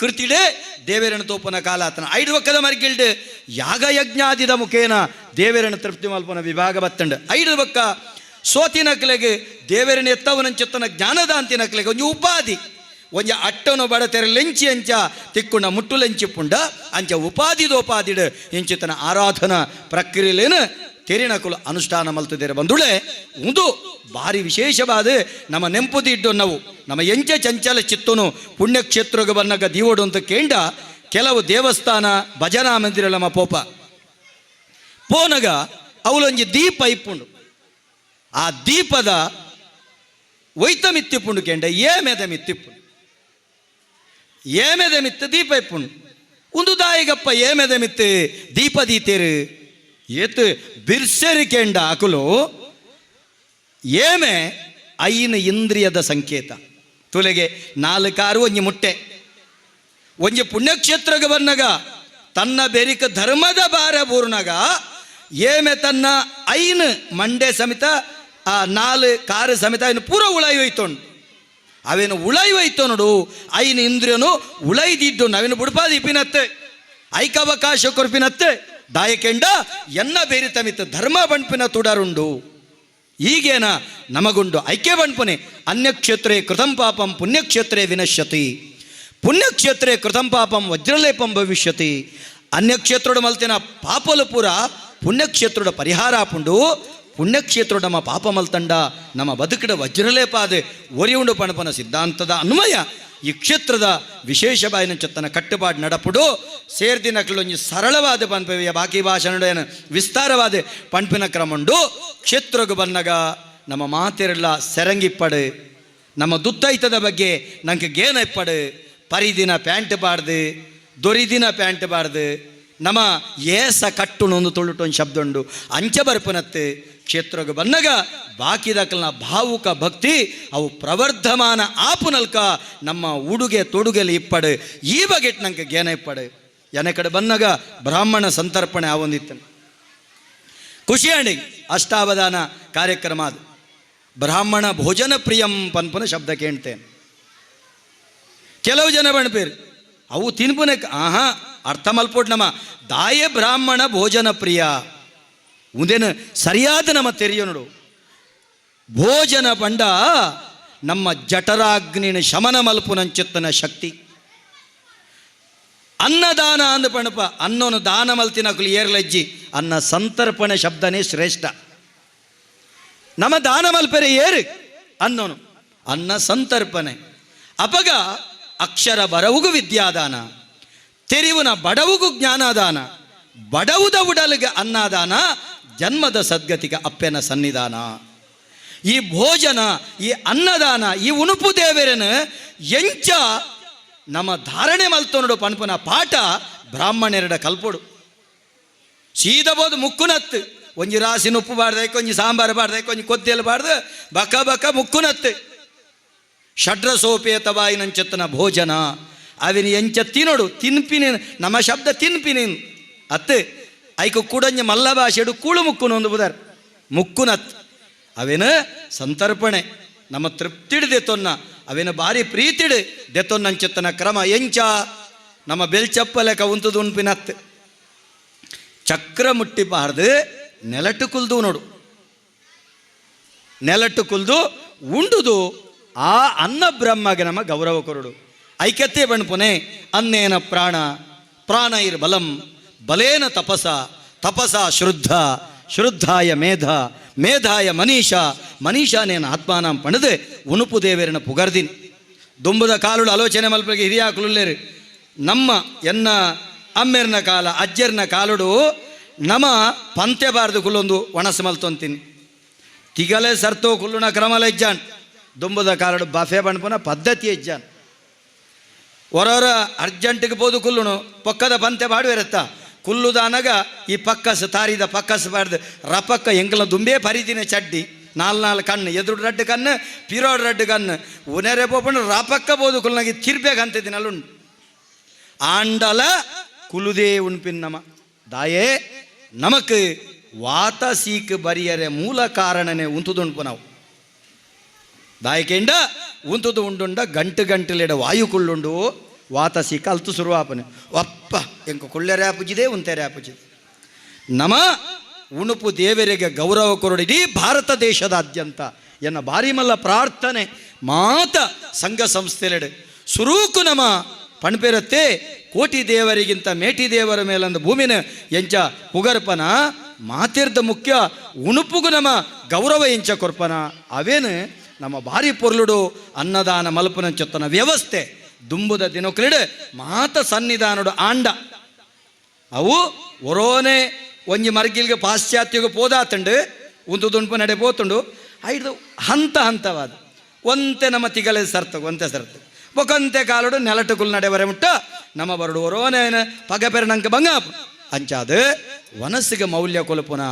ಕೃತಿಡೆ ದೇವೇರನ ತೋಪನ ಕಾಲಾತನ ಐದು ಒಕ್ಕದ ಮರ್ಗಿಲ್ಡ್ ಯಾಗ ಯಜ್ಞಾದಿದ ಮುಖೇನ ದೇವೇರನ ತೃಪ್ತಿ ಮಲ್ಪನ ವಿಭಾಗ ಬತ್ತಂಡ. ಐದು ಎತ್ತವನ ಸೋತಿನಕ್ಲೆಗೆ ದೇವೇರನ ಎತ್ತವನಂಚೆತ್ತನ ಜ್ಞಾನದಾಂತಿನಕ್ಲೆಗೆ ಒಂಜಿ ಉಪಾಧಿ. ಒಂಜ ಅಟ್ಟನು ಬಡತೆರೆ ಲೆಂಚಿ ಅಂಚ ತಿಕ್ಕುಂಡ ಮುಟ್ಟು ಲೆಂಚಿ ಪುಂಡ ಅಂಚ ಉಪಾಧಿದೋಪಾದಿಡ್ ಇಂಚಿತನ ಆರಾಧನಾ ಪ್ರಕ್ರಿಯೆಲೇನು ತೆರಿನಕುಲು ಅನುಷ್ಠಾನ ಮಲ್ತದೇರ ಬಂದುಳೆ ಒಂದು ಭಾರಿ ವಿಶೇಷವಾದ ನಮ್ಮ ನೆಂಪುದಿಡ್ಡು ನಾವು. ನಮ್ಮ ಎಂಚ ಚಂಚಲ ಚಿತ್ತನು ಪುಣ್ಯಕ್ಷೇತ್ರಗೆ ಬನ್ನಗ ದೀವಡು ಅಂತ ಕೇಂಡ ಕೆಲವು ದೇವಸ್ಥಾನ ಭಜನಾ ಮಂದಿರ ನಮ್ಮ ಪೋಪ. ಪೋನಗ ಅವಲೊಂಜಿ ದೀಪ ಇಪ್ಪುಂಡು. ಆ ದೀಪದ ಒಯ್ತ ಮಿತ್ತಿಪ್ಪುಂಡು ಕೇಂಡ, ಏಮೆದ ಮಿತ್ತಿಪ್ಪುಂಡು. ಏಮೆದ ಮಿತ್ತು ದೀಪ ಇಪ್ಪುಂಡು. ಒಂದು ದಾಯಿಗಪ್ಪ ಏಮೆದ ಮಿತ್ತು ದೀಪ ದೀತೇರು ಬಿರ್ಸೆರಿ ಕೇಂಡ ಆಕುಲು ಏಮೆ ಐನ ಇಂದ್ರಿಯದ ಸಂಕೇತ. ತುಲೆಗೆ ನಾಲ್ಕಾರು ಒಂಜಿ ಮುಟ್ಟೆ. ಒಂಜಿ ಪುಣ್ಯಕ್ಷೇತ್ರಗ ಬನ್ನಗ ತನ್ನ ಬೆರಿಕ ಧರ್ಮದ ಭಾರ ಪೂರ್ಣಗ, ಏಮೆ ತನ್ನ ಐನ್ ಮಂಡೆ ಸಮೇತ, ಆ ನಾಲ್ ಕಾರು ಸಮೇತ ಅವನು ಪೂರ ಉಳಾಯಿ ಹೋಯ್ತೊಂಡು. ಅವೇನು ಉಳಾಯಿ ಹೋಯ್ತು ನೋಡು, ಐನ್ ಇಂದ್ರಿಯನು ಉಳೈದಿದ್ದು ನಾವೇನು ಬುಡ್ಪಾದಿ ಪಿನತ್ತೆ ಐಕಾವಕಾಶ ಕೊರ್ಪಿನತ್ತೆ. ದಾಯಕೆಂಡ ಎನ್ನ ಬೇರಿ ತಮಿತ ಧರ್ಮ ಬಣ್ಪಿನ ತುಡರುಂಡು. ಈಗೇನ ನಮಗುಂಡು ಐಕ್ಯ ಬಣ್ಪನೆ ಅನ್ಯಕ್ಷೇತ್ರೇ ಕೃತಂ ಪಾಪಂ ಪುಣ್ಯಕ್ಷೇತ್ರೇ ವಿನಶ್ಯತಿ. ಪುಣ್ಯಕ್ಷೇತ್ರೇ ಕೃತಂ ಪಾಪಂ ವಜ್ರಲೇಪಂ ಭವಿಷ್ಯತಿ. ಅನ್ಯಕ್ಷೇತ್ರೋಡ ಮಲ್ತಿನ ಪಾಪಲು ಪೂರ ಪುಣ್ಯಕ್ಷೇತ್ರೋಡ ಪರಿಹಾರ ಆಪುಂಡು ಪುಣ್ಯಕ್ಷೇತ್ರೋಡ ನಮ್ಮ ಪಾಪ ಮಲ್ತಂಡ ನಮ್ಮ ಬದುಕಿಡ ವಜ್ರಲೇಪಾದೆ ಒರಿಯುಂಡು ಪಣಪನ ಸಿದ್ಧಾಂತದ ಅನ್ವಯ. ಈ ಕ್ಷೇತ್ರದ ವಿಶೇಷ ಬಾಯಿನ ಚತ್ತನ ಕಟ್ಟುಪಾಡು ನಡಪುಡು. ಸೇರ್ದಿನಕ್ಲೊಂಜಿ ಸರಳವಾದ ಪನ್ಪೆಯ ಬಾಕಿ ಭಾಷಣ ವಿಸ್ತಾರವಾದ ಪಂಪಿನ ಕ್ರಮಂಡು. ಕ್ಷೇತ್ರಗ ಬನ್ನಗ ನಮ್ಮ ಮಾತೆರೆಲ್ಲ ಸೆರಂಗಿಪ್ಪಡು. ನಮ್ಮ ದುತ್ತೈತದ ಬಗ್ಗೆ ನಂಗೆ ಗೇನ ಇಪ್ಪಡು ಪರಿದಿನ ಪ್ಯಾಂಟ್ ಬಾರ್ದು, ದೊರಿದಿನ ಪ್ಯಾಂಟ್ ಬಾರ್ದು. ನಮ್ಮ ಏಸ ಕಟ್ಟುನು ಒಂದು ತೊಳುಟು ಒಂದು ಶಬ್ದ ಉಂಡು ಅಂಚ ಬರ್ಪನತ್ತೆ ಕ್ಷೇತ್ರಗೆ ಬನ್ನಗ ಬಾಕಿದಕಲ್ನ ಭಾವುಕ ಭಕ್ತಿ, ಅವು ಪ್ರವರ್ಧಮಾನ ಆಪುನಲ್ಕ ನಮ್ಮ ಉಡುಗೆ ತೊಡುಗೆಲಿ ಇಪ್ಪಡು. ಈ ಬಗೆಟ್ ನಂಗೆ ಗೇನ ಇಪ್ಪಡು. ಎನೆ ಕಡೆ ಬನ್ನಗ ಬ್ರಾಹ್ಮಣ ಸಂತರ್ಪಣೆ ಆವೊಂದಿತ್ತು. ಖುಷಿ ಅಂಡಿ ಅಷ್ಟಾವಧಾನ ಕಾರ್ಯಕ್ರಮ ಅದು. ಬ್ರಾಹ್ಮಣ ಭೋಜನ ಪ್ರಿಯಂ ಪನ್ಪನ ಶಬ್ದ ಕೇಳ್ತೇನೆ ಕೆಲವು ಜನ ಬಣ್ಪೇರು, ಅವು ತಿನ್ಪುನಕ್ಕೆ, ಆಹಾ, ಅರ್ಥ ಮಲ್ಪೋಟ್ ನಮ್ಮ ದಾಯ ಬ್ರಾಹ್ಮಣ ಭೋಜನ ಪ್ರಿಯ. ಮುಂದೇನು ಸರಿಯಾದ ನಮ್ಮ ತೆರೆಯ ನೋಡು. ಭೋಜನ ಪಂಡ ನಮ್ಮ ಜಠರಾಗ್ನಿನ ಶಮನ ಮಲ್ಪುನಂಚೆತ್ತನ ಶಕ್ತಿ. ಅನ್ನದಾನ ಅಂದ ಪಣಪ ಅನ್ನೋನು ದಾನ ಮಲ್ತಿನಕುಲು ಏರ್ಲಜ್ಜಿ, ಅನ್ನ ಸಂತರ್ಪಣೆ ಶಬ್ದನೇ ಶ್ರೇಷ್ಠ. ನಮ್ಮ ದಾನ ಮಲ್ಪೆರೆ ಏರು ಅನ್ನೋನು, ಅನ್ನ ಸಂತರ್ಪಣೆ. ಅಪಗ ಅಕ್ಷರ ಬರವುಗು ವಿದ್ಯಾದಾನ, ತೆರಿವುನ ಬಡವುಗು ಜ್ಞಾನದಾನ, ಬಡವುದ ಉಡಲಿಗೆ ಅನ್ನದಾನ ಜನ್ಮದ ಸದ್ಗತಿಗೆ ಅಪ್ಪೆನ ಸನ್ನಿಧಾನ. ಈ ಭೋಜನ, ಈ ಅನ್ನದಾನ, ಈ ಉಣುಪು ದೇವರನ ಎಂಚ ನಮ್ಮ ಧಾರಣೆ ಮಲ್ತೊನಡು ಪನ್ಪುನ ಪಾಠ ಬ್ರಾಹ್ಮಣೆರಡ ಕಲ್ಪೊಡು. ಸೀದಬೋದು ಮುಕ್ಕುನತ್ತು, ಒಂಜಿ ರಾಶಿನ ಉಪ್ಪು ಬಾರ್ದೈಕೆ ಒಂಜಿ ಸಾಂಬಾರು ಬಾರ್ದೈಕೆ ಒಂಜಿ ಕೊದ್ದೆಲ್ಲ ಬಾಡ್ದು ಬಕ ಬಕ ಮುಕ್ಕುನತ್ತು. ಷಡ್ರ ಸೋಪೇತವಾಯಿನಂಚೆತ್ತನ ಭೋಜನ, ಅವಿನ ಎಂಚ ತಿನ್ನೋಡು, ತಿನ್ಪಿನೇನು, ನಮ್ಮ ಶಬ್ದ ತಿನ್ಪಿನೇನು. ಅತ್ತೆ. ಐಕ ಕೂಡಂಜ ಮಲ್ಲ ಭಾಷೆಡು ಕೂಳು ಮುಕ್ಕುನು ಒಂದು ಬುದರ್. ಮುಕ್ಕುನತ್. ಅವೇನ ಸಂತರ್ಪಣೆ. ನಮ್ಮ ತೃಪ್ತಿಡು ದೆತ್ತೊನ್ನ ಅವೇನ ಭಾರಿ ಪ್ರೀತಿಡ್ ದೆತ್ತೊನ್ನಂಚೆತ್ತನ ಕ್ರಮ. ಎಂಚ ನಮ್ಮ ಬೆಲ್ಚಪ್ಪಲೆಕ ಉಂತದು ಉಣ್ಪಿನತ್ ಚಕ್ರ ಮುಟ್ಟಿ ಪಾರ್ದು ನೆಲಟ್ಟು ಕುಲ್ದು ನೋಡು. ನೆಲಟು ಕುಲ್ದು ಉಂಡುದು ಆ ಅನ್ನ ಬ್ರಹ್ಮಗೆ ನಮ್ಮ ಗೌರವ ಕೊರಡು ಐಕ್ಯತೆ ಬಣ್ಪುನೆ ಅನ್ನೇನ ಪ್ರಾಣ. ಪ್ರಾಣ ಇರ್ ಬಲಂ. ಬಲೇನ ತಪಸ ತಪಸ ಶ್ರುದ್ಧ ಶ್ರುದ್ಧಾಯ ಮೇಧ, ಮೇಧಾಯ ಮನೀಷ, ಮನೀಷಾನೇನ ಆತ್ಮಾನಾಂ ಪಣದೆ, ಉಣುಪು ದೇವೇರನ ಪುಗರ್ದಿನ್. ದುಂಬದ ಕಾಲುಳು ಆಲೋಚನೆ ಮಲ್ಪಗೆ ಹಿರಿಯಾಕುಲೇರು ನಮ್ಮ ಎನ್ನ ಅಮ್ಮೆರ್ನ ಕಾಲ, ಅಜ್ಜರ್ನ ಕಾಲುಡು, ನಮ ಪಂತೆ ಬಾರದು ಕುಲ್ಲೊಂದು ಒಣಸು ಮಲ್ತೊಂತೀನಿ. ತಿಗಲೆ ಸರ್ತು ಕುಲ್ಲುಣ ಕ್ರಮಲ ಇಜ್ಜಾನ್, ದುಂಬದ ಕಾಲುಡು ಬಫೆ ಬಣ್ಪುನ ಪದ್ಧತಿ ಇಜ್ಜಾನ್. ಹೊರವರ ಅರ್ಜೆಂಟಿಗೆ ಬೋದು ಕುಲ್ಲುಣು, ಪೊಕ್ಕದ ಪಂತೆ ಬಾಡುವಿರತ್ತ. ಕುಲ್ಲುದಾನಗ ಈ ಪಕ್ಕಸ್, ತಾರಿದ ಪಕ್ಕಸ್ ಬಾರ್ದು ರಪಕ್ಕ ಎಂಕಲ ದುಂಬೇ ಪರಿದಿನ ಚಡ್ಡಿ. ನಾಲ್ ನಾಲ್ ಕಣ್ಣು, ಎದುರು ರಡ್ಡು ಕಣ್ಣು, ಪಿರೋಡ್ ರಡ್ಡು ಕಣ್ಣು. ಉನೆರೆ ಪೋಪಣ್ಣು ರಪಕ್ಕ ಬೋದು ಕುಲ್ನಾಗಿ ತಿರ್ಬೇಕಂತಿದ್ದೀನಿ ಅಲ್ಲುಂಡು ಆಂಡಲ ಕುಲುದೇ ಉಣ್ಪಿನ್ ನಮ. ದಾಯೇ, ನಮಕ್ ವಾತ ಸೀಕ್ ಬರಿಯರೆ ಮೂಲ ಕಾರಣನೇ ಉಂತುದುಂಡ್ಪು ನಾವು. ದಾಯಕೆಂಡ ಉಂತುದು ಉಂಡುಂಡ ಗಂಟು ಗಂಟಲಿಡ ವಾಯು ಕುಳ್ಳುಂಡು ವಾತಸಿ ಕಲ್ತು ಶುರುವಾಪನೆ ಒಪ್ಪ, ಎಂಕ ಕೊಳ್ಳೆ ರ್ಯಾಪುಜಿದೆ ಉಂತೆ ರ್ಯಾಪುಜಿದೆ ನಮ ಉಣುಪು ದೇವರಿಗೆ ಗೌರವ ಕೊರಡು ಇಡೀ ಭಾರತ ದೇಶದಾದ್ಯಂತ ಎನ್ನ ಬಾರಿ ಮಲ್ಲ ಪ್ರಾರ್ಥನೆ ಮಾತ ಸಂಘ ಸಂಸ್ಥೆಲೆಡೆ. ಸುರೂಕು ನಮ ಪಣ್ಪೆರತ್ತೆ, ಕೋಟಿ ದೇವರಿಗಿಂತ ಮೇಟಿ ದೇವರ ಮೇಲಂದ ಭೂಮಿನ ಎಂಚ ಪುಗರ್ಪನ ಮಾತಿರ್ದ ಮುಖ್ಯ ಉಣುಪುಗು ನಮ ಗೌರವ ಎಂಚ ಕೊರ್ಪನ. ಅವೇನು ನಮ್ಮ ಭಾರಿ ಪೊರ್ಲುಡು ಅನ್ನದಾನ ಮಲ್ಪನ ಚೊತ್ತನ ವ್ಯವಸ್ಥೆ. ದುಂಬುದ ದಿನಕ್ಲಿಡು ಮಾತ ಸನ್ನಿಧಾನಡು ಆಂಡ. ಅವು ಒರೋನೆ ಒಂಜಿ ಮರ್ಗಿಲ್ಗೆ ಪಾಶ್ಚಾತ್ಯಗೆ ಪೋದಾತಂಡು, ಉಂದು ದುಂಪು ನಡೆ ಪೋತುಂಡು, ಐದು ಹಂತ ಹಂತವಾದ. ಒಂತೆ ನಮ್ಮ ತಿಗಲೆ ಸರ್ತ, ಒಂತೆ ಸರ್ತು. ಬೊಕಂತೆ ಕಾಲಡು ನೆಲಟುಕುಲ್ ನಡೆ ಬರೆ ಮುಟ್ಟ, ನಮ್ಮ ಬರಡು ಒರೋನೆ ಪಗ ಪೆರಣಂಕ ಬಂಗ ಅಂಚಾದ ವನಸ್ಸಿಗೆ ಮೌಲ್ಯ ಕೊಲ್ಪುನ,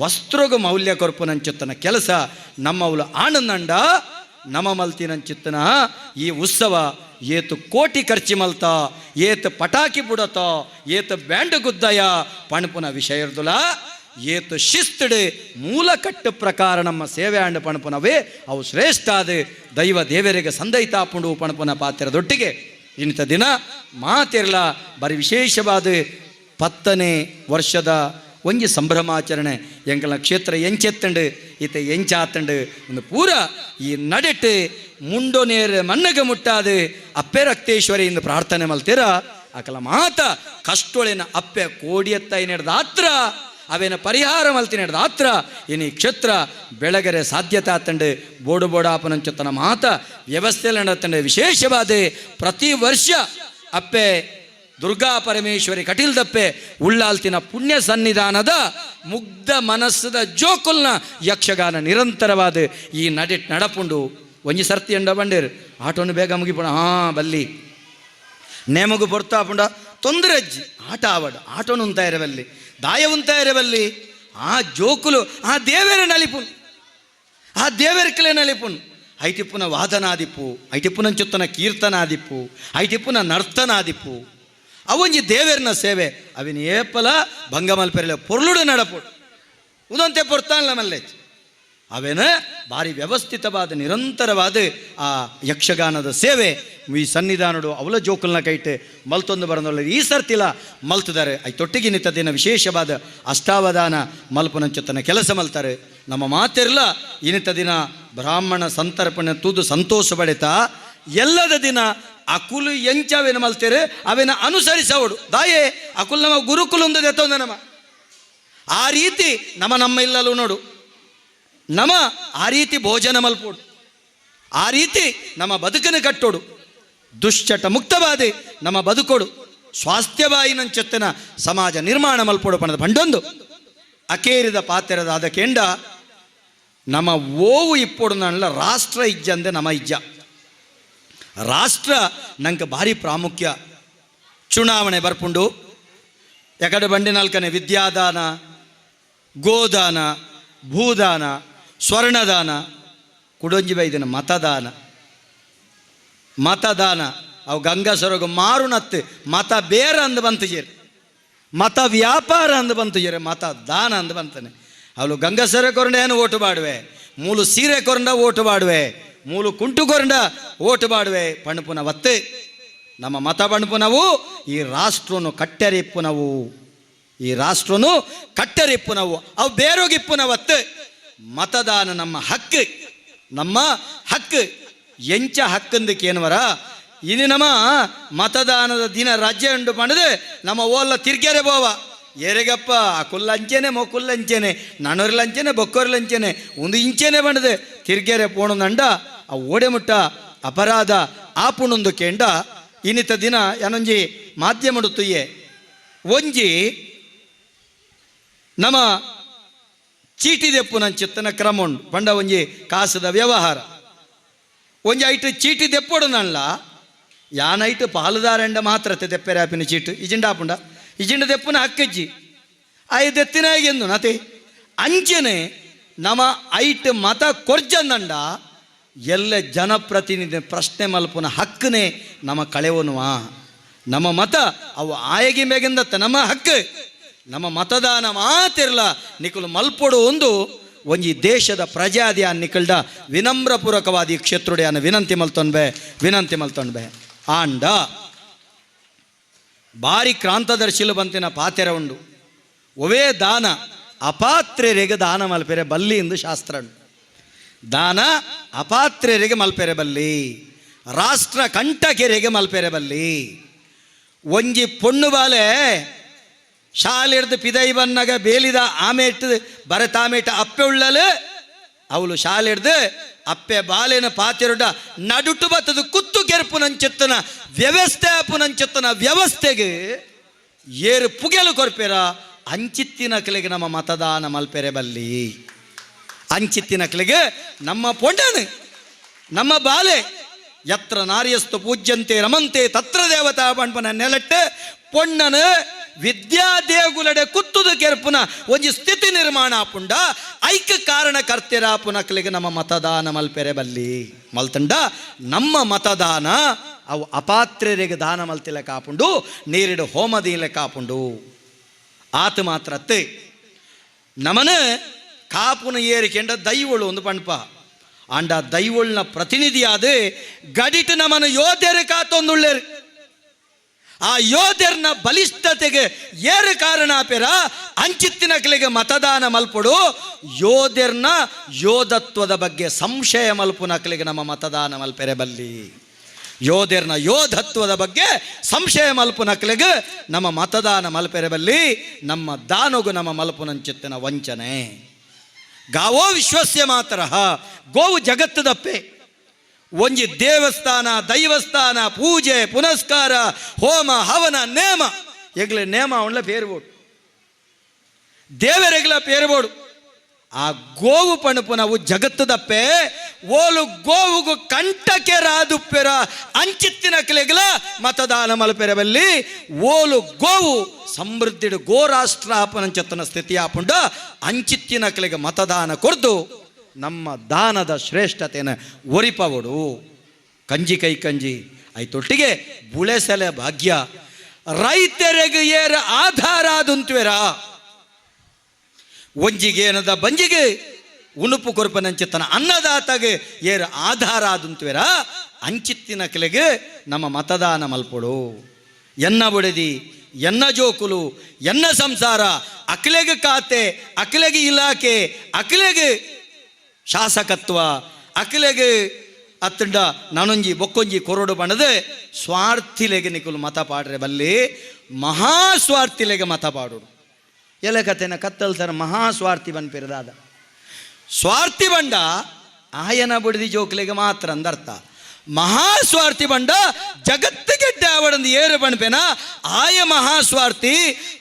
ವಸ್ತ್ರಗ ಮೌಲ್ಯ ಕೊಲ್ಪುನಂಚುತ್ತನ ಕೆಲಸ ನಮ್ಮವಳು ಆನಂದಂಡ ನಮ ಮಲ್ತಿನಂಚಿತ್ತನ ಈ ಉತ್ಸವ ಏತು ಕೋಟಿ ಖರ್ಚಿ ಮಲ್ತ, ಏತ್ ಪಟಾಕಿ ಬುಡತ, ಏತ್ ಬ್ಯಾಂಡ್ ಗುದ್ದಯ. ಪಣಪುನ ವಿಷಯ ಇರ್ದುಲ ಏತು ಶಿಸ್ತಡೆ ಮೂಲ ಕಟ್ಟು ಪ್ರಕಾರ ನಮ್ಮ ಸೇವೆ ಆಂಡ ಪಣಪುನವೇ, ಅವು ಶ್ರೇಷ್ಠ ಆದ ದೈವ ದೇವರಿಗೆ ಸಂದೈತಾಪುಂಡು ಪಣಪುನ ಪಾತ್ರದೊಟ್ಟಿಗೆ. ಇಂಥ ದಿನ ಮಾತಿರಲ, ಬರೀ ವಿಶೇಷವಾದ ಪತ್ತನೇ ವರ್ಷದ ಒಂಜಿ ಸಂಭ್ರಮಾಚರಣೆ. ಎಂಗಲ ಕ್ಷೇತ್ರ ಎಂಚೆತ್ತಂಡು ಈತ ಎಂಚಾತಂಡು ಒಂದು ಪೂರ ಈ ನಡೆಟ್ಟು ಮುಂಡೋ ನೇರ ಮಣ್ಣಗೆ ಮುಟ್ಟಾದೆ ಅಪ್ಪೆ ರಕ್ತೇಶ್ವರಿ ಎಂದು ಪ್ರಾರ್ಥನೆ ಮಲ್ತೀರ. ಅಕಲ ಮಾತ ಕಷ್ಟೊಳಿನ ಅಪ್ಪೆ ಕೋಡಿಯತ್ತ ನಡೆದ ಆತ್ರ ಅವೇನ ಪರಿಹಾರ ಮಲ್ತಿ ನಡೆದ ಆತ್ರ ಇನ್ನು ಈ ಕ್ಷೇತ್ರ ಬೆಳಗರೆ ಸಾಧ್ಯತೆ ಆತಂಡೆ ಬೋಡು ಬೋಡಾಪನಂಚತನ ಮಾತ ವ್ಯವಸ್ಥೆಯಲ್ಲಿ ನಡೆತಂಡೆ ವಿಶೇಷವಾದ. ಪ್ರತಿ ವರ್ಷ ಅಪ್ಪೆ ದುರ್ಗಾ ಪರಮೇಶ್ವರಿ ಕಟೀಲ್ದಪ್ಪೆ ಉಳ್ಳಾಲ್ತಿನ ಪುಣ್ಯ ಸನ್ನಿಧಾನದ ಮುಗ್ಧ ಮನಸ್ಸದ ಜೋಕುಲ್ನ ಯಕ್ಷಗಾನ ನಿರಂತರವಾದ ಈ ನಡೆ ನಡಪುಂಡು ಒಂಜಿ ಸರ್ತಿ ಎಂಡ ಬಂಡೇರು. ಆಟೋನು ಬೇಗ ಮುಗಿಪುಣ. ಹಾ, ಬಲ್ಲಿ. ನೇಮಗು ಪುಂಡ. ತೊಂದರೆ ಅಜ್ಜಿ. ಆಟ ಆವಡ. ಆಟೋನು ಉಂತ ಬಲ್ಲಿ ದಾಯ ಉಂತ ಬಲ್ಲಿ ಆ ಜೋಕುಲು, ಆ ದೇವರ ನಲಿಪುನ್ ಆ ದೇವರಿಕಲೆ ನಲಿಪುನ್ ಐಟಿಪ್ಪುನ ವಾದನಾದಿಪ್ಪು. ಐಟಿಪ್ಪುನ ಚುತ್ತನ ಕೀರ್ತನಾದಿಪ್ಪು. ಐಟಿಪ್ಪುನ ನರ್ತನಾದಿಪ್ಪು. ಅವೊಂಜಿ ದೇವೇರ್ನ ಸೇವೆ. ಅವಿನ ಏಪಲ ಭಂಗಮಲ್ಪೆರಲೆ ಪೊರ್ಲುಡು ನಡಪು ಉದಂತೆ ಪೊರ್ತಾನ್ಲ ಮಲ್ಲೆಚ್ ಅವೇನ? ಭಾರಿ ವ್ಯವಸ್ಥಿತವಾದ, ನಿರಂತರವಾದ ಆ ಯಕ್ಷಗಾನದ ಸೇವೆ. ಈ ಸನ್ನಿಧಾನಡು ಅವಲ ಜೋಕುಲ್ನ ಕೈಟ್ ಮಲ್ತೊಂದು ಬರೋದಲ್ಲ ಈ ಸರ್ತಿಲ್ಲ ಮಲ್ತಿದ್ದಾರೆ ಐ ತೊಟ್ಟಿಗೆ ನಿಂತದಿನ ವಿಶೇಷವಾದ ಅಷ್ಟಾವಧಾನ ಮಲ್ಪನಂಚುತ್ತನ ಕೆಲಸ ಮಲ್ತಾರೆ. ನಮ್ಮ ಮಾತಿರಲ್ಲ ಇನಿತ ದಿನ ಬ್ರಾಹ್ಮಣ ಸಂತರ್ಪಣೆ ತೂದು ಸಂತೋಷ ಪಡೆತ. ಎಲ್ಲದ ದಿನ ಅಕುಲು ಎಂಚವೇನ ಮಲ್ತೇರೆ? ಅವೇನ ಅನುಸರಿಸವಡು. ದಾಯೇ, ಅಕುಲ್ ನಮ್ಮ ಗುರುಕುಲೊಂದು ದೆತ್ತೊಂದ ನಮ್ಮ ಆ ರೀತಿ ನಮ್ಮ ನಮ್ಮ ಇಲ್ಲಲು ನೋಡು. ನಮ ಆ ರೀತಿ ಭೋಜನ ಮಲ್ಪೋಡು. ಆ ರೀತಿ ನಮ್ಮ ಬದುಕನ್ನು ಕಟ್ಟೋಡು. ದುಶ್ಚಟ ಮುಕ್ತವಾದಿ ನಮ್ಮ ಬದುಕೋಡು. ಸ್ವಾಸ್ಥ್ಯವಾಯಿನಂಚೆತ್ತನ ಸಮಾಜ ನಿರ್ಮಾಣ ಮಲ್ಪೋಡು ಪಣದ ಬಂಡೊಂದು ಅಕೇರಿದ ಪಾತೆರದ ಆದ ಕೆಂಡ ನಮ್ಮ ಓವು ಇಪ್ಪೋಡು ನಲ್ಲ ರಾಷ್ಟ್ರ ಇಜ್ಜಂದೆ ನಮ್ಮ ಇಜ್ಜ. ರಾಷ್ಟ್ರ ನಂಗೆ ಭಾರಿ ಪ್ರಾಮುಖ್ಯ. ಚುನಾವಣೆ ಬರ್ಪುಂಡು. ಎಕಡೆ ಬಂಡಿ ನಾಲ್ಕನೇ ವಿದ್ಯಾದಾನ, ಗೋದಾನ, ಭೂದಾನ ಸ್ವರ್ಣದಾನ ಕುಡೊಂಜಿ ಬೈದಿನ ಮತದಾನ. ಮತದಾನ, ಅವು ಗಂಗಸರಗು ಮಾರುನತ್ತು, ಮತ ಬೇರ ಅಂದು ಬಂತು ಜೇರಿ. ಮತ ವ್ಯಾಪಾರ ಅಂದು ಬಂತು ಜೇರಿ, ಮತ ದಾನ ಅಂದು ಬಂತಾನೆ. ಅವಳು ಗಂಗಸರ ಕೊರಂಡ ಏನು ಓಟು ಮಾಡುವೆ ಮೂಲು ಸೀರೆ ಕೊರಂಡ ಓಟು ಮಾಡುವೆ ಮೂಲು ಕುಂಟು ಕೊರಂಡ ಓಟು ಮಾಡುವೆ ಪಣಪುನ ಒತ್ತೆ ನಮ್ಮ ಮತ ಪಣಪುನವು, ಈ ರಾಷ್ಟ್ರನು ಕಟ್ಟೆರಿಪ್ಪುನವು. ಈ ರಾಷ್ಟ್ರನು ಕಟ್ಟರಿಪ್ಪುನವು. ಅವು ಬೇರೋಗಿಪ್ಪುನವತ್ತು. ಮತದಾನ ನಮ್ಮ ಹಕ್ಕು. ನಮ್ಮ ಹಕ್ಕು. ಎಂಚ ಹಕ್ಕಂದಕ್ಕೆ ಏನವರ ಇನ್ನು ನಮ್ಮ ಮತದಾನದ ದಿನ ರಾಜ್ಯ ಉಂಡು ಮಾಡಿದ್ರೆ ನಮ್ಮ ಓಲ್ಲ ತಿರ್ಗ್ಯಾರೆ ಬೋವ. ಎರೆಗಪ್ಪ ಕುಲ್ಲಂಚೆನೆ ಮೊಕ್ಕುಲ್ಲಂಚೆನೆ ನಣೋರ್ಲಂಚೆನೆ ಬೊಕ್ಕೋರ್ಲಂಚೆನೆ ಒಂದು ಇಂಚೆನೆ ಬಂಡದೆ ತಿರ್ಗೆರೆ ಪೋಣು ನಂಡ, ಆ ಓಡೆ ಮುಟ್ಟ, ಅಪರಾಧ ಆಪುಣೊಂದು ಕೇಂಡ. ಇನ್ನಿತ ದಿನ ಏನೊಂಜಿ ಮಾಧ್ಯಮ ಒಂಜಿ ನಮ್ಮ ಚೀಟಿ ದೆಪ್ಪು ನನ್ನ ಚಿತ್ತನ ಕ್ರಮ ಉಂಡು ಪಂಡ ಒಂಜಿ ಕಾಸದ ವ್ಯವಹಾರ. ಒಂಜಿ ಐಟ್ ಚೀಟಿ ದೆಪ್ಪೊಡು ನಲ್ಲ ಯಾನೈಟ್ ಪಾಲುದಾರಂಡ ಮಾತ್ರ ತೆಪ್ಪೆರೆ ಆಪಿನ ಚೀಟು. ಇಜಿಂಡ ಆಪುಂಡ. ಇಜಿಂಡ ದೆಪ್ಪುನ ಹಕ್ಕಜ್ಜಿ ಐ ದೆತ್ತಿನಾಗೆಂದು ನತೆ. ಅಂಚನೆ ನಮ ಐಟ್ ಮತ ಕೊರ್ಜಂದಂಡ ಎಲ್ಲ ಜನಪ್ರತಿನಿಧಿ ಪ್ರಶ್ನೆ ಮಲ್ಪುನ ಹಕ್ಕನೆ ನಮ್ಮ ಕಳೆವನುವಾ ನಮ್ಮ ಮತ ಅವು ಆಯಗಿ ಮೇಗಿಂದತ್ತ ನಮ್ಮ ಹಕ್ಕು. ನಮ್ಮ ಮತದಾನ ಮಾತಿರ್ಲ ನಿಕುಲು ಮಲ್ಪೊಡು ಒಂದು ಒಂಜಿ ದೇಶದ ಪ್ರಜಾದಿ ನಿಕಲ್ಡ ವಿನಮ್ರಪೂರ್ವಕವಾದ ಈ ಕ್ಷೇತ್ರುಡೆ ವಿನಂತಿ ಮಲ್ತೊಂಡ್ಬೆ ವಿನಂತಿ ಮಲ್ತೊಂಡ್ಬೆ ಆಂಡ ಭಾರಿ ಕ್ರಾಂತದರ್ಶಿಲು ಬಂತಿನ ಪಾತೆರ ಉಂಡು. ಒವೇ ದಾನ ಅಪಾತ್ರೆರಿಗೆ ದಾನ ಮಲ್ಪೆರೆ ಬಲ್ಲಿ ಎಂದು ಶಾಸ್ತ್ರ ದಾನ ಅಪಾತ್ರೆರಿಗೆ ಮಲ್ಪೆರೆ ಬಲ್ಲಿ. ರಾಷ್ಟ್ರ ಕಂಟಕೆರೆಗೆ ಮಲ್ಪೆರೆ ಬಲ್ಲಿ. ಒಂಜಿ ಪೊಣ್ಣು ಬಾಲೆ ಶಾಲೆಡ್ದು ಪಿದೈ ಬನ್ನಗ ಬೇಲಿದ ಆಮೇಟ್ ಬರತಾಮೇಟ ಅಪ್ಪೆ ಉಳ್ಳಲು, ಅವಳು ಶಾಲೆಡ್ದು ಅಪ್ಪೆ ಬಾಲೆನ ಪಾತೆರುಡ ನಡುಟು ಬತ್ತದು, ಕುತ್ತು ಕೆರ್ಪು ನಂಚೆತ್ತನ ವ್ಯವಸ್ಥೆ ಅಪ್ಪು ನಂಚೆತ್ತನ ವ್ಯವಸ್ಥೆಗೆ ಏರು ಪುಗೆಲು ಕೊರ್ಪೆರ, ಅಂಚಿತ್ತಿನ ಕಲೆಗೆ ನಮ್ಮ ಮತದಾನ ಮಲ್ಪೆರೆ ಬಲ್ಲಿ. ಅಂಚಿತ್ತಿನ ಕಲೆಗೆ ನಮ್ಮ ಪೊಂಡನು, ನಮ್ಮ ಬಾಲೆ, ಯತ್ರ ನಾರಿಯಸ್ತು ಪೂಜ್ಯಂತೆ ರಮಂತೆ ತತ್ರ ದೇವತಾ ಪಂಪನ ನೆಲಟ್ಟು, ಪೊಣ್ಣನು ವಿದ್ಯಾದೇಗುಲಡೆ ಕುತ್ತುದ ಕೆರ್ಪುನ ಒಂಜಿ ಸ್ಥಿತಿ ನಿರ್ಮಾಣ ಆಪುಂಡ ಐಕ್ಯ ಕಾರಣ ಕರ್ತೆರ ನಮ್ಮ ಮತದಾನ ಮಲ್ಪೆರೆ ಬಲ್ಲಿ. ಮಲ್ತಂಡ, ನಮ್ಮ ಮತದಾನ ಅವು ಅಪಾತ್ರರಿಗೆ ದಾನ ಮಲ್ತಿಲೆ ಕಾಪುಂಡು, ನೀರಿಡು ಹೋಮದೀಲೆ ಕಾಪುಂಡು. ಆತ ಮಾತ್ರ ಅತ್ತೆ, ನಮನ ಕಾಪುನ ಏರಿಕೆಂಡ ದೈವಳು ಒಂದು ಪಣಪ. ಅಂಡ ದೈವಳ್ನ ಪ್ರತಿನಿಧಿಯಾದ ಗಡಿಟ್ ನಮನ ಯೋಧರು ಕಾತೊಂದುಳ್ಳೇರು. ಆ ಯೋಧರ್ನ ಬಲಿಷ್ಠತೆಗೆ ಏರು ಕಾರಣ ಪೆರ ಅಂಚಿತ್ತಿನ ಕಲೆಗೆ ಮತದಾನ ಮಲ್ಪಡು. ಯೋಧರ್ನ ಯೋಧತ್ವದ ಬಗ್ಗೆ ಸಂಶಯ ಮಲ್ಪುನ ಕಲೆಗೆ ನಮ್ಮ ಮತದಾನ ಮಲ್ಪೆರೆ ಬಲ್ಲಿ. ಯೋಧರ್ನ ಯೋಧತ್ವದ ಬಗ್ಗೆ ಸಂಶಯ ಮಲ್ಪು ನಕಲೆಗೆ ನಮ್ಮ ಮತದಾನ ಮಲ್ಪೆರೆ ಬಲ್ಲಿ. ನಮ್ಮ ದಾನಗು ನಮ್ಮ ಮಲ್ಪುನಂಚಿತ್ತಿನ ವಂಚನೆ. ಗಾವೋ ವಿಶ್ವಸ್ಯ ಮಾತ್ರ ಗೋವು ಜಗತ್ತದಪ್ಪೆ. ಒಂಜಿ ದೇವಸ್ಥಾನ, ದೈವಸ್ಥಾನ, ಪೂಜೆ, ಪುನಸ್ಕಾರ, ಹೋಮ, ಹವನ, ನೇಮ. ಎಗ್ಲೆ ನೇಮ ಅವನ್ಲ ಪೇರ್ಬೋಡು. ದೇವರೆಗ್ಲ ಪೇರ್ಬೋಡು. ಆ ಗೋವು ಪಣಪುನವು ಜಗತ್ತದಪ್ಪೆ, ಓಲು ಗೋವುಗು ಕಂಟಕೆ ರಾದುಪ್ಪೆರ ಅಂಚಿತ್ತಿನ ಕಲೆಗಲ ಮತದಾನ ಮಲ್ಪೆರಬಲ್ಲಿ, ಓಲು ಗೋವು ಸಮೃದ್ಧಿಡು ಗೋರಾಷ್ಟ್ರ ಆಪನಂಚತ್ತನ ಸ್ಥಿತಿ ಆಪುಂಡ ಅಂಚಿತ್ತಿನ ಕಲೆಗೆ ಮತದಾನ ಕೊರ್ದು ನಮ್ಮ ದಾನದ ಶ್ರೇಷ್ಠತೆಯನ್ನು ಒರಿಪವಡು. ಕಂಜಿ ಕೈ ಕಂಜಿ ಆಯ್ತೊಟ್ಟಿಗೆ ಬುಳೆಸಲೆ ಭಾಗ್ಯ. ರೈತರಿಗೆ ಏರ ಆಧಾರ ಒಂಜಿಗೆ ಏನದ ಬಂಜಿಗೆ, ಉಣುಪು ತನ್ನ ಅನ್ನದಾತಗೆ ಏರ ಆಧಾರ ಆದುಂತ್ವೆರ. ಅಂಚಿತ್ತಿನ ಕಲೆಗೆ ನಮ್ಮ ಮತದಾನ ಮಲ್ಪಡು. ಎನ್ನ ಬುಡದಿ ಎನ್ನ ಜೋಕುಲು, ಎನ್ನ ಸಂಸಾರ ಅಕ್ಲೆಗೆ ಖಾತೆ ಅಕ್ಲೆಗೆ ಇಲಾಖೆ ಅಕ್ಲೆಗೆ ಶಾಸಕತ್ವ ಅಕ್ಲೆಗೆ ಅತ್ತಂಡ ನನೊಂಜಿ ಬೊಕ್ಕೊಂಜಿ ಕೊರಡು ಬಣದ ಸ್ವಾರ್ಥಿಲೆಗೆ ನಿಕುಲು ಮತ ಪಾಡ್ರೆ ಬಲ್ಲಿ ಮಹಾ ಸ್ವಾರ್ಥಿಲೆಗೆ ಮತ ಪಾಡೋಡು. ಎಲ್ಲ ಕಥೆನ ಕತ್ತಲ್ಸರ ಮಹಾ ಸ್ವಾರ್ಥಿ ಬನ್ಪಿರದಾದ ಸ್ವಾರ್ಥಿ ಬಂಡ ಆಯನ ಬುಡದಿ ಜೋಕ್ಲೆಗೆ ಮಾತ್ರ ಅಂದರ್ಥ. ಮಹಾ ಸ್ವಾರ್ಥಿ ಬಂಡ ಜಗತ್ತಿಗೆ ಡ್ಯಾವಡಂದು ಏರು ಬಣ್ಪೆನ ಆಯ ಮಹಾ ಸ್ವಾರ್ಥಿ,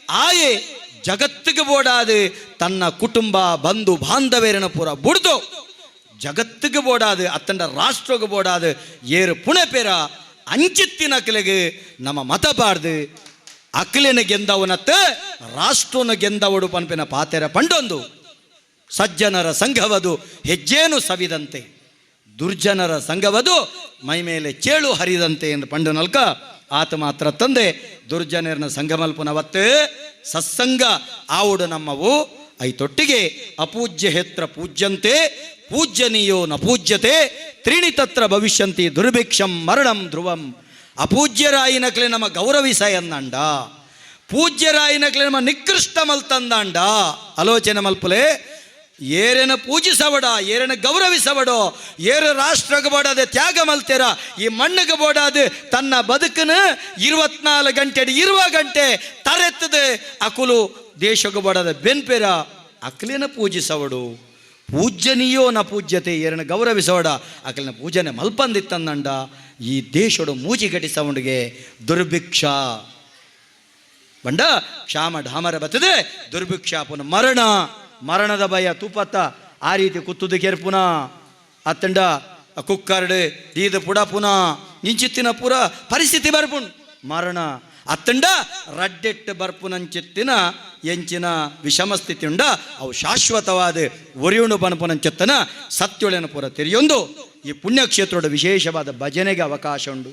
ಆಯೆ ಜಗತ್ತಿಗೆ ಬೋಡಾದು ತನ್ನ ಕುಟುಂಬ, ಬಂಧು ಬಾಂಧವೇರನ ಪೂರ ಬುಡ್ದು ಜಗತ್ತಿಗೆ ಓಡಾದೆ ಅತ್ತಂಡ ರಾಷ್ಟ್ರಗೆ ಬೋಡಾದು ಏರು ಪುಣಪೆರ ಅಂಚಿತ್ತಿನ ಅಕ್ಲೆಗೆ ನಮ್ಮ ಮತ ಬಾರ್ದು, ಅಕಲಿನ ಗೆಂದವನತ್ತ ರಾಷ್ಟ್ರನ ಗೆಂದವಡು ಪನ್ಪಿನ ಪಾತೆರ ಪಂಡೊಂದು. ಸಜ್ಜನರ ಸಂಘವದು ಹೆಜ್ಜೇನು ಸವಿದಂತೆ. ದುರ್ಜನರ ಸಂಘವದು ಮೈ ಮೇಲೆ ಚೇಳು ಹರಿದಂತೆ ಎಂದು ಪಂಡು ನಲ್ಕ ಆತ ಮಾತ್ರ ತಂದೆ ದುರ್ಜನರನ ಸಂಘಮಲ್ಪುನವತ್ತೇ ಸತ್ಸಂಗ ಆವುಡು ನಮ್ಮವು ಐತೊಟ್ಟಿಗೆ ಅಪೂಜ್ಯ ಹೆತ್ರ ಪೂಜ್ಯಂತೆ ಪೂಜ್ಯನೀಯೋ ನ ಪೂಜ್ಯತೆ ತ್ರೀಣಿ ತತ್ರ ಭವಿಷ್ಯಂತಿ ದುರ್ಭಿಕ್ಷಂ ಮರಣಂ ಧ್ರುವಂ. ಅಪೂಜ್ಯರಾಯಿನಕ್ಲೆ ನಮ್ಮ ಗೌರವಿಸ ಎನ್ನಂಡ ಪೂಜ್ಯರಾಯಿನಕ್ಲೆ ನಮ್ಮ ನಿಕೃಷ್ಟ ಮಲ್ತಂದಾಂಡ ಆಲೋಚನೆ ಮಲ್ಪಲೆ ಏರನ ಪೂಜಿಸಬಡ ಏರನ್ನು ಗೌರವಿಸಬಡೋ ಏರು ರಾಷ್ಟ್ರಕ್ಕೆ ಬೋಡಾದೆ ತ್ಯಾಗ ಮಲ್ತೀರ ಈ ಮಣ್ಣಿಗೆ ಬೋಡಾದೆ ತನ್ನ ಬದುಕನ್ನು ಇರುವತ್ನಾಲ್ಕು ಗಂಟೆ ಇರುವ ಗಂಟೆ ತರೆತ್ತದೆ. ಅಕುಲು ದೇಶಕ್ಕೆ ಬೋಡಾದ ಬೆನ್ಪೇರ, ಅಕಲಿನ ಪೂಜಿಸವಡು. ಪೂಜ್ಯನೀಯೋ ನ ಪೂಜ್ಯತೆ, ಏರನ ಗೌರವಿಸೋಡ ಅಕಲಿನ ಪೂಜನೆ ಮಲ್ಪಂದಿತ್ತಂದಂಡ, ಈ ದೇಶಡು ಮೂಜಿ ಘಟಿಸವಂಡಿಗೆ ದುರ್ಭಿಕ್ಷ. ಬಂಡ, ಕ್ಷಾಮ ಢಾಮರ ಬತ್ತದೆ, ದುರ್ಭಿಕ್ಷ ಪುನಃ ಮರಣ. ಮರಣದ ಭಯ ತುಪತ್ತ ಆ ರೀತಿ ಕುತ್ತುದು ಕೆರ್ಪುನ ಅತ್ತಂಡ ಕುಕ್ಕರ್ಡ್ ದೀದ ಪುಡ ಪುನ. ನಿಂಚಿತ್ತಿನ ಪುರ ಪರಿಸ್ಥಿತಿ ಬರ್ಪುಣ್ ಮರಣ. ಅತ್ತಂಡ, ರಡ್ಡೆಟ್ಟು ಬರ್ಪುನಂಚಿತ್ತಿನ ಎಂಚಿನ ವಿಷಮ ಸ್ಥಿತಿ ಉಂಡ ಅವು ಶಾಶ್ವತವಾದ ಒರಿಯುಣು ಬನಪುನಂಚಿತ್ತನ ಸತ್ಯೊಳೆನ ಪುರ ತೆರೆಯೊಂದು. ಈ ಪುಣ್ಯಕ್ಷೇತ್ರದ ವಿಶೇಷವಾದ ಭಜನೆಗೆ ಅವಕಾಶ ಉಂಡು.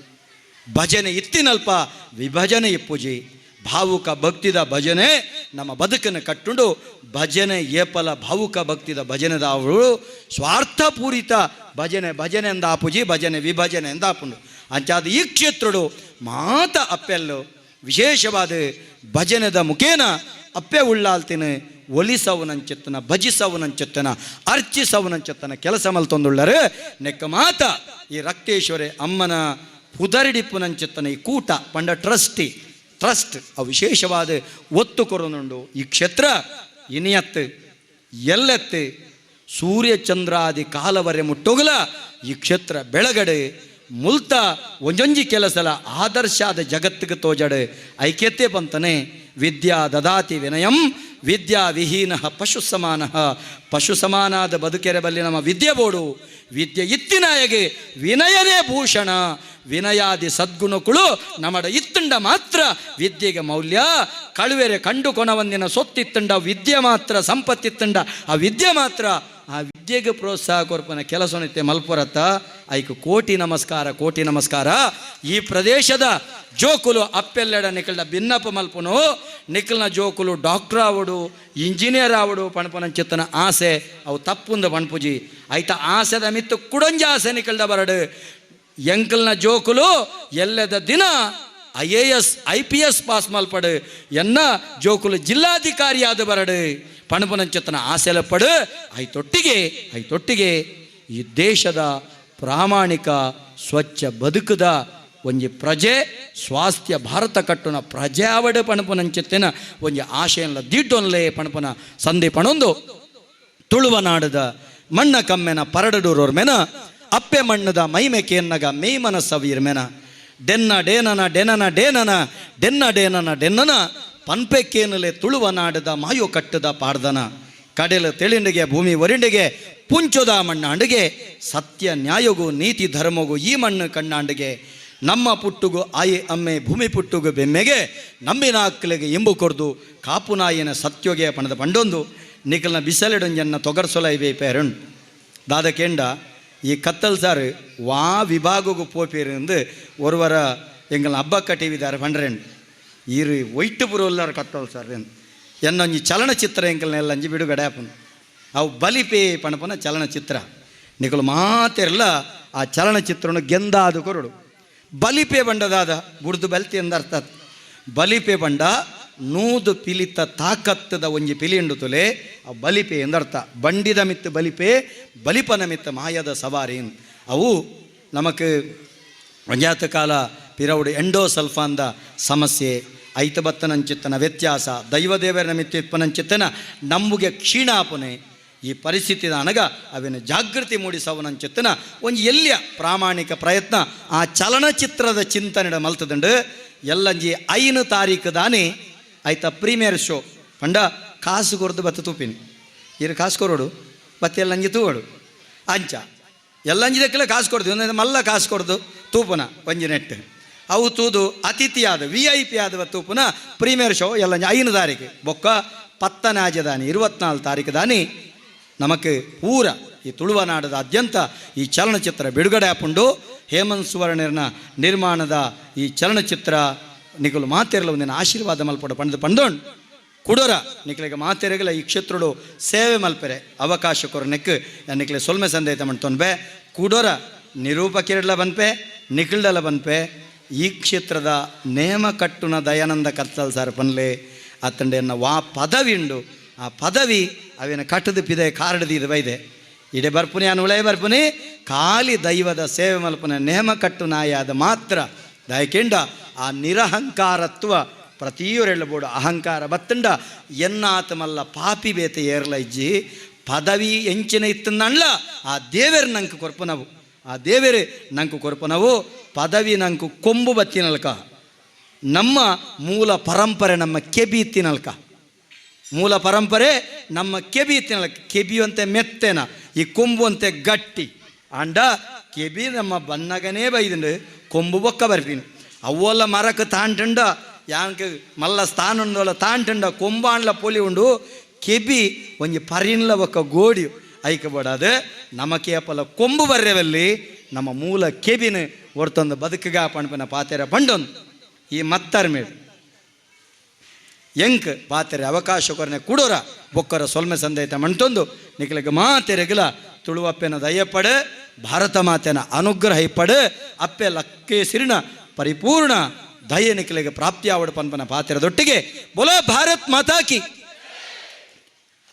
ಭಜನೆ ಇತ್ತಿನಲ್ಪ ವಿಭಜನೆ ಇಪ್ಪುಜಿ. ಭಾವುಕ ಭಕ್ತಿದ ಭಜನೆ ನಮ್ಮ ಬದುಕನ್ನು ಕಟ್ಟುಂಡು ಭಜನೆ ಏಪಲ ಭಾವುಕ ಭಕ್ತಿದ ಭಜನೆದ ಅವಳು ಸ್ವಾರ್ಥಪೂರಿತ ಭಜನೆ ಭಜನೆ ಎಂದ ಆಪುಜಿ ಭಜನೆ ವಿಭಜನೆ ಎಂದ ಆಪುಂಡು ಅಂಚಾದ ಈ ಕ್ಷೇತ್ರಡು ಮಾತ ಅಪ್ಪೆಲ್ಲು. ವಿಶೇಷವಾದ ಭಜನದ ಮುಖೇನ ಅಪ್ಪೆ ಉಳ್ಳಾಲ್ತಿನ, ಒಲಿಸವನಂಚೆತ್ತನ, ಭಜಿಸವನಂಚೆತ್ತನ, ಅರ್ಚಿಸವನಂಚೆತ್ತನ ಕೆಲಸ ಮಲ್ತೊಂದುಳ್ಳರು ನೆಕ್ಕ ಮಾತ ಈ ರಕ್ತೇಶ್ವರಿ ಅಮ್ಮನ ಪುದರಿಡಿಪ್ಪುನಂಚೆತ್ತನ ಈ ಕೂಟ ಪಂಡ ಟ್ರಸ್ಟಿ. ಟ್ರಸ್ಟ್ ಆ ವಿಶೇಷವಾದ ಒತ್ತು ಕೊರನುಂಡು ಈ ಕ್ಷೇತ್ರ ಎಲ್ಲೆತ್ತೆ ಸೂರ್ಯಚಂದ್ರಾದಿ ಕಾಲವರೆ ಮುಟ್ಟೋಗಲ ಈ ಕ್ಷೇತ್ರ ಬೆಳಗಡೆ ಮುಲ್ತ ಒಂಜೊಂಜಿ ಕೆಲಸಲ ಆದರ್ಶಾದ ಜಗತ್ತಿಗೆ ತೋಜಡೆ. ಐಕ್ಯತೆ ಬಂತನೆ ವಿದ್ಯಾ ದದಾತಿ ವಿನಯಂ, ವಿದ್ಯಾ ವಿಹೀನ ಪಶು ಸಮಾನ. ಪಶು ಸಮಾನಾದ ಬದುಕೆರೆ ಬಲ್ಲಿ ನಮ್ಮ ವಿದ್ಯೆ ಬೋಡು. ವಿದ್ಯೆ ಇತ್ತಿನಾಯಗೆ ವಿನಯನೇ ಭೂಷಣ. ವಿನಯಾದಿ ಸದ್ಗುಣಗಳು ನಮಡ ಇತ್ತಂಡ ಮಾತ್ರ ವಿದ್ಯೆಗೆ ಮೌಲ್ಯ. ಕಳುವೆರೆ ಕಂಡು ಕೊನವಂದಿನ ಸೊತ್ತಿತ್ತಂಡ, ವಿದ್ಯೆ ಮಾತ್ರ ಸಂಪತ್ತಿತ್ತಂಡ. ಆ ವಿದ್ಯೆ ಮಾತ್ರ, ಆ ವಿದ್ಯೆಗೆ ಪ್ರೋತ್ಸಾಹ ಕೊರ್ಪನ ಕೆಲಸನಿತ್ತೆ ಮಲ್ಪುರತ್ತ. ಐಕು ಕೋಟಿ ನಮಸ್ಕಾರ ಕೋಟಿ ನಮಸ್ಕಾರ. ಈ ಪ್ರದೇಶದ ಜೋಕುಲು ಅಪ್ಪೆಲ್ಲೆಡ ನಿಕಲ್ನ ಭಿನ್ನಪ್ಪ ಮಲ್ಪನು. ನಿಖಲ್ನ ಜೋಕುಲು ಡಾಕ್ಟರ್ ಆವಡು, ಇಂಜಿನಿಯರ್ ಆವಡು ಪಣಪನ ಚಿತ್ತನ ಆಸೆ. ಅವು ತಪ್ಪುಂದ ಪಣಪುಜಿ. ಐತ ಆಸೆದ ಮಿತ್ತು ಕುಡಂಜ ಆಸೆ ನಿಖಲ್ದ ಬರಡು. ಎಂಕಲ್ನ ಜೋಕುಲು ಎಲ್ಲದ ದಿನ I A S, I P S pass ಮಾಲ್ಪಡು. ಎನ್ನ ಜೋಕುಲು ಜಿಲ್ಲಾಧಿಕಾರಿಯಾದ ಬರಡು. ಪಣಪನಂಚತನ ಆಸೆಲ ಪಡು ಐ ತೊಟ್ಟಿಗೆ ಈ ದೇಶದ ಪ್ರಾಮಾಣಿಕ, ಸ್ವಚ್ಛ, ಬದುಕದ ಒಂಜಿ ಪ್ರಜೆ, ಸ್ವಾಸ್ಥ್ಯ, ಭಾರತ ಕಟ್ಟುನ ಪ್ರಜೆ ಆವಡು ಪಣಪನಂಚತ್ತಿನ ಒಂಜಿ ಆಶೆಯಲ್ಲ ದಿಡ್ಡೊನ್ಲೆ ಪಣಪನ ಸಂಧಿ ಪಣೊಂದು ತುಳುವ ನಾಡದ ಮಣ್ಣ ಕಮ್ಮೆನ ಪರಡಡೂರೋರ್ ಮೆನ ಅಪ್ಪೆ ಮಣ್ಣದ ಮೈಮೆ ಕೇನ್ನಗ ಮೇಯ್ಮನ ಸವೀರ್ ಮೆನ ಡೆನ್ನ ಡೇನನ, ಡೆನನ ಡೇನನ, ಡೆನ್ನ ಡೇನನ ಡೆನ್ನನ, ಪನ್ಪೆ ಕೇನಲೆ ತುಳುವ ನಾಡದ ಮಾಯೋ ಕಟ್ಟದ ಪಾಡ್ದನ ಕಡೆಲ ತೆಳಿಂಡಿಗೆ, ಭೂಮಿ ಒರಿಂಡಿಗೆ ಪುಂಚುದ ಮಣ್ಣಾಂಡಿಗೆ, ಸತ್ಯ ನ್ಯಾಯಗೂ, ನೀತಿ ಧರ್ಮಗೂ ಈ ಮಣ್ಣು ಕಣ್ಣಾಂಡಿಗೆ. ನಮ್ಮ ಪುಟ್ಟುಗು ಆಯಿ ಅಮ್ಮೆ, ಭೂಮಿ ಪುಟ್ಟುಗು ಬೆಮ್ಮೆಗೆ ನಂಬಿನ ಅಕ್ಕಲಿಗೆ ಇಂಬು ಕೊರ್ದು ಕಾಪುನಾಯಿನ ಸತ್ಯೋಗೆ ಪಣದ ಪಂಡೊಂದು. ನಿಖಲ್ನ ಬಿಸಲೆಡೊಂಜನ್ನ ತೊಗರ್ಸೊಲ ಇವೆ ಪೇರಣ್. ದಾದ ಕೇಂಡ ಈ ಕತ್ತಲ್ ಸಾರ್ ವಾ ವಿಭಾಗಕ್ಕೆ ಹೋಗಿ ನೆಂದೆ 1 ವರ ಎಂಗಲ್ ಅಪ್ಪ ಕಟ್ಟೆ ವಿಚಾರ ಬಂದ್ರೆ ವೈಟ್ ಒಯಿಟು ಬರೋಲ್ಲ ಕತ್ತಲ್ ಸಾರ್ ಎನ್ನ ಇಲ್ಲಿ ಚಲನಚಿತ್ರ ಎಲ್ಲ ಅಂಜಿ ಬಿಡು ಗಡಾಪನ್ ಅವ ಬಲಿಪೇ ಪಣಪಣ ಚಲನಚಿತ್ರ. ನಿಕಲ ಮಾತ್ರ ಆ ಚಲನಚಿತ್ರನು ಗೆಂದಾದ ಕುರುಳು ಬಲಿಪೇ ಬಂದದಾದ ಬುರ್ದು 벨ತಿ ಅಂತ ಅರ್ಥ ಬಲಿಪೇ ಬಂದಾ ನೂದು ಪಿಲಿತ ತಾಕತ್ತದ ಒಂಜಿ ಪಿಲಿಂಡು ತುಲೆ ಆ ಬಲಿಪೆ ಎಂದರ್ಥ. ಬಂಡಿದ ಮಿತ್ತು ಬಲಿಪೆ, ಬಲಿಪನ ಮಿತ್ತ ಮಾಯದ ಸವಾರಿ ಅವು ನಮಕ್ ಒಂಜಾತ ಕಾಲ ಪಿರವುಡು ಎಂಡೋಸಲ್ಫಾಂದ ಸಮಸ್ಯೆ ಐತ ಬತ್ತನಂಚಿತ್ತನ ವ್ಯತ್ಯಾಸ, ದೈವದೇವರ ಮಿತ್ತಿಪ್ಪನಂಚಿತ್ತನ ನಂಬುಗೆ ಕ್ಷೀಣಾಪನೆ, ಈ ಪರಿಸ್ಥಿತಿ ಅನಗ ಅವಿನ ಜಾಗೃತಿ ಮೂಡಿಸವನಂಚಿತ್ತನ ಒಂದು ಎಲ್ಲಿಯ ಪ್ರಾಮಾಣಿಕ ಪ್ರಯತ್ನ, ಆ ಚಲನಚಿತ್ರದ ಚಿಂತನೆಡ ಮಲ್ತದಂಡು, ಎಲ್ಲಂಜಿ ಐನು ತಾರೀಕು ದಾನಿ ಆಯ್ತಾ? ಪ್ರೀಮಿಯರ್ ಶೋ ಪಂಡ ಕಾಸು ಕೊರ್ದು ಬತ್ತ ತೂಪಿನಿ. ಇರು ಕಾಸು ಕೊರೋಡು ಬತ್ತೆ ಎಲ್ಲಂಜಿ ತೂಗೋಡು. ಅಂಚ. ಎಲ್ಲ ಅಂಜಿದಕ್ಕೆಲ್ಲ ಕಾಸು ಕೊಡ್ದು ಒಂದೊಂದು ಮಲ್ಲ ಕಾಸು ಕೊಡ್ದು ತೂಪುನ ಒಂಜಿ ನೆಟ್ ಅವು ತೂದು ಅತಿಥಿ ಆದ ವಿ ಐ ಪಿ ಆದವ ತೂಪುನ ಪ್ರೀಮಿಯರ್ ಶೋ ಎಲ್ಲ ಐನು ತಾರೀಕು. ಬೊಕ್ಕ ಪತ್ತನಾಜದಾನಿ ಇರುವತ್ನಾಲ್ಕು ತಾರೀಕು ದಾನಿ. ನಮಕ್ ಪೂರ ಈ ತುಳುವನಾಡದಾದ್ಯಂತ ಈ ಚಲನಚಿತ್ರ ಬಿಡುಗಡೆ ಆಪುಂಡು ಹೇಮಂತ್ ಸುವರ್ಣರ್ನ ನಿರ್ಮಾಣದ ಈ ಚಲನಚಿತ್ರ ನಿಕಲು ಮಾತೆರಲ ಒಂದಿನ ಆಶೀರ್ವಾದ ಮಲ್ಪಡ. ಪಂಡದ ಪಂಡೋಣ್ ಕುಡೋರ. ನಿಕ್ಲೆಗೆ ಮಾತೆರೆಗಲ ಈ ಕ್ಷೇತ್ರಡು ಸೇವೆ ಮಲ್ಪೆರೆ. ಅವಕಾಶ ಕೊರ ನೆಕ್ ನಿಕ್ಲೆ ಸೊಲ್ಮೆ ಸಂದೇತ ಕುಡೋರ, ನಿರೂಪಕಿರಡ್ಲ ಬನ್ಪೆ ನಿಖಿಲ್ಡಲ ಬನ್ಪೆ. ಈ ಕ್ಷೇತ್ರದ ನೇಮ ಕಟ್ಟುನ ದಯಾನಂದ ಕರ್ತಲ್ ಸಾರ್ ಪನ್ಲೆ. ಅತ್ತಂಡೆನ್ನ ವಾ ಪದವಿ ಉಂಡು ಆ ಪದವಿ ಅವೇನ ಕಟ್ಟದ ಪಿದೆ, ಕಾರಡದ ಇದು ಬೈದೆ. ಇಡೆ ಬರ್ಪುನಿ ಅನು ಉಳೇ ಬರ್ಪುನಿ. ಖಾಲಿ ದೈವದ ಸೇವೆ ಮಲ್ಪನ. ನೇಮ ಕಟ್ಟು ನಾಯಾದ ಮಾತ್ರ. ದಯಕೆಂಡ ಆ ನಿರಹಂಕಾರತ್ವ ಪ್ರತಿಯೊರೆಳ್ಳಬೋಡು ಅಹಂಕಾರ. ಬತ್ತಂಡ ಎನ್ನಾತಮಲ್ಲ ಪಾಪಿ ಬೇತೆ ಏರ್ಲ ಇಜ್ಜಿ ಪದವಿ ಎಂಚಿನ ಇತ್ತಂದಣ್ಣ, ಆ ದೇವೇರು ನಂಗೆ ಕೊರ್ಪನವು ಆ ದೇವೇರು ನಂಗೆ ಕೊರ್ಪನವು ಪದವಿ ನಂಗೆ ಕೊಂಬು ಬತ್ತಿನಲ್ಕ ನಮ್ಮ ಮೂಲ ಪರಂಪರೆ ನಮ್ಮ ಕೆಬಿ ತಿನ್ನಲ್ಕ ಮೂಲ ಪರಂಪರೆ ನಮ್ಮ ಕೆಬಿ ತಿನ್ನಲ್ಕ ಕೆಬಿ ಅಂತೆ ಮೆತ್ತೆನ, ಈ ಕೊಂಬು ಅಂತೆ ಗಟ್ಟಿ. ಅಂಡ, ಕೆಬಿ ನಮ್ಮ ಬನ್ನಗನೇ ಬೈದಂಡು ಕೊಂಬು ಬೊಕ್ಕ ಬರ್ಪೀನಿ ಅವ್ವಲ್ಲ ಮರಕ್ಕೆ ತಾಂಟಂಡ ಯಾಕೆ ಮಲ್ಲ ಸ್ಥಾನ ತಾಂಟಂಡ, ಕೊಂಬಾಣ್ಲ ಪೊಲಿ ಉಂಡು, ಕೆಬಿ ಒಂಜಿ ಪರಿನ್ಲ ಒಕ್ಕ ಗೋಡಿ ಐಕಬಡಾದ ನಮ್ಮ ಕೇಪಲ ಕೊಂಬು ಬರ್ರೆವಲ್ಲಿ, ನಮ್ಮ ಮೂಲ ಕೆಬಿನ ಒರ್ತೊಂದು ಬದುಕಿಗ ಪಣಪಿನ ಪಾತೆರ ಪಂಡೊಂದು ಈ ಮತ್ತರ್ ಮೇಡು ಎಂಕ್ ಪಾತೆರೆ ಅವಕಾಶ ಕೊರನೆ ಕುಡೋರ, ಬೊಕ್ಕರ ಸೊಲ್ಮೆ ಸಂದೇತ ಮಂಟೊಂದು ನಿಖಲಿಗೆ ಮಾತೆರೆಗಿಲ ತುಳುವಪ್ಪೆನ ದಯಪಡೆ, ಭಾರತ ಮಾತೆನ ಅನುಗ್ರಹ ಇಪ್ಪಡೆ, ಅಪ್ಪೆ ಲಕ್ಕೇ ಸಿರಿನ ಪರಿಪೂರ್ಣ ದಯೆ ನಿಖಲೆಗೆ ಪ್ರಾಪ್ತಿ ಆವಡ ಪನ್ಪನ ಪಾತ್ರದೊಟ್ಟಿಗೆ. ಬೊಲೋ ಭಾರತ್ ಮಾತಾಕಿ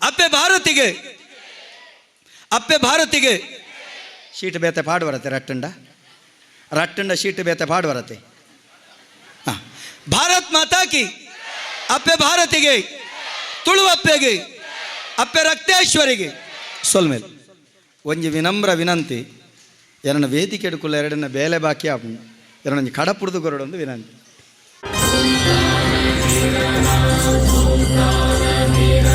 ಅಪ್ಪೆ ಭಾರತಿಗೆ. ಅಪ್ಪೆ ಭಾರತಿಗೆ. ಶೀಟ್ ಬೇತೆ ಪಾಡು ಬರತ್ತೆ ರಟ್ಟಂಡ. ರಟ್ಟಂಡ ಶೀಟ್ ಬೇತೆ ಪಾಡು ಬರತ್ತೆ. ಭಾರತ್ ಮಾತಾಕಿ ಅಪ್ಪೆ ಭಾರತಿಗೆ. ತುಳು ಅಪ್ಪೆಗೆ. ಅಪ್ಪೆ ರಕ್ತೇಶ್ವರಿಗೆ. ಸೊಲ್ಮೇಲೆ ಒಂಜಿ ವಿನಮ್ರ ವಿನಂತಿ. ಎರಡನ್ನ ವೇದಿಕೆ ಎಡ್ಕುಲ್ಲ ಎರಡನ್ನ ಬೇಲೆ ಬಾಕಿ ಆಪು ಎರಡೊಂದು ಕಡಪುಡ್ದು ಗೊರಡೊಂದು ವಿನಂತಿ ಭದ್ರಾಯ